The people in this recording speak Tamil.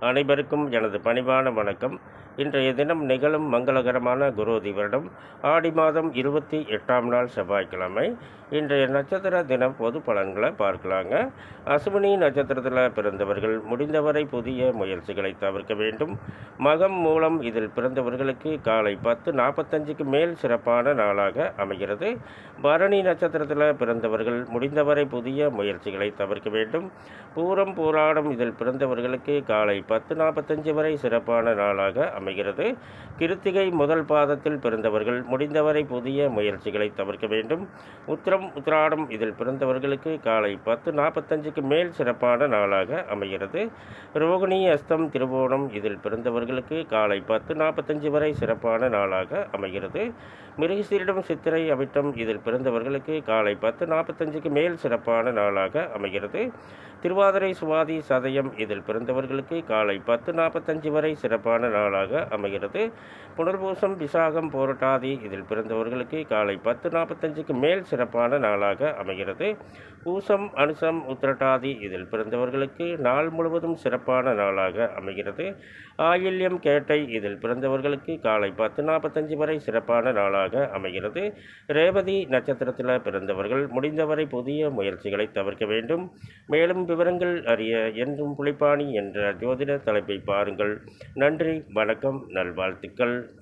அனைவருக்கும் எனது பணிவான வணக்கம். இன்றைய தினம் நிகழும் மங்களகரமான குரோதி வருடம். ஆடி மாதம் இருபத்தி எட்டாம் நாள் செவ்வாய்க்கிழமை. இன்றைய நட்சத்திர தினம் பொது பலன்களை பார்க்கலாங்க. அசுவினி நட்சத்திரத்தில் பிறந்தவர்கள் முடிந்தவரை புதிய முயற்சிகளை தவிர்க்க வேண்டும். மகம் மூலம் இதில் பிறந்தவர்களுக்கு காலை பத்து நாற்பத்தஞ்சுக்கு மேல் சிறப்பான நாளாக அமைகிறது. பரணி நட்சத்திரத்தில் பிறந்தவர்கள் முடிந்தவரை புதிய முயற்சிகளை தவிர்க்க வேண்டும். பூரம் பூராடம் இதில் பிறந்தவர்களுக்கு காலை பத்து நாற்பத்தஞ்சு வரை சிறப்பான நாளாக அமைகிறது கிருத்திகை முதல் பாதத்தில் பிறந்தவர்கள் முடிந்தவரை புதிய முயற்சிகளை தவிர்க்க வேண்டும். உத்திரம் உத்திராடம் இதில் பிறந்தவர்களுக்கு காலை பத்து நாற்பத்தஞ்சுக்கு மேல் சிறப்பான நாளாக அமைகிறது. ரோகிணி அஸ்தம் திருவோணம் இதில் பிறந்தவர்களுக்கு காலை பத்து நாற்பத்தஞ்சு வரை சிறப்பான நாளாக அமைகிறது. மிருகசீரிடம் சித்திரை அவிட்டம் இதில் பிறந்தவர்களுக்கு காலை பத்து நாற்பத்தஞ்சுக்கு மேல் சிறப்பான நாளாக அமைகிறது. திருவாதிரை சுவாதி சதயம் இதில் பிறந்தவர்களுக்கு காலை பத்து நாற்பத்தஞ்சு வரை சிறப்பான நாளாக அமைகிறது. புனர்பூசம் விசாகம் போராட்டாதி இதில் பிறந்தவர்களுக்கு காலை பத்து நாற்பத்தஞ்சுக்கு மேல் சிறப்பான நாளாக அமைகிறது. பூசம் அனுசம் உத்திரட்டாதி இதில் பிறந்தவர்களுக்கு நாள் முழுவதும் சிறப்பான நாளாக அமைகிறது. ஆயில்யம் கேட்டை இதில் பிறந்தவர்களுக்கு காலை பத்து நாற்பத்தஞ்சு வரை சிறப்பான நாளாக அமைகிறது. ரேவதி நட்சத்திரத்தில் பிறந்தவர்கள் முடிந்தவரை புதிய முயற்சிகளை தவிர்க்க வேண்டும். மேலும் விவரங்கள் அறிய என்றும் புலிப்பாணி என்ற ஜோதிட தலைப்பை பாருங்கள். நன்றி வணக்கம். நல்வாழ்த்துக்கள்.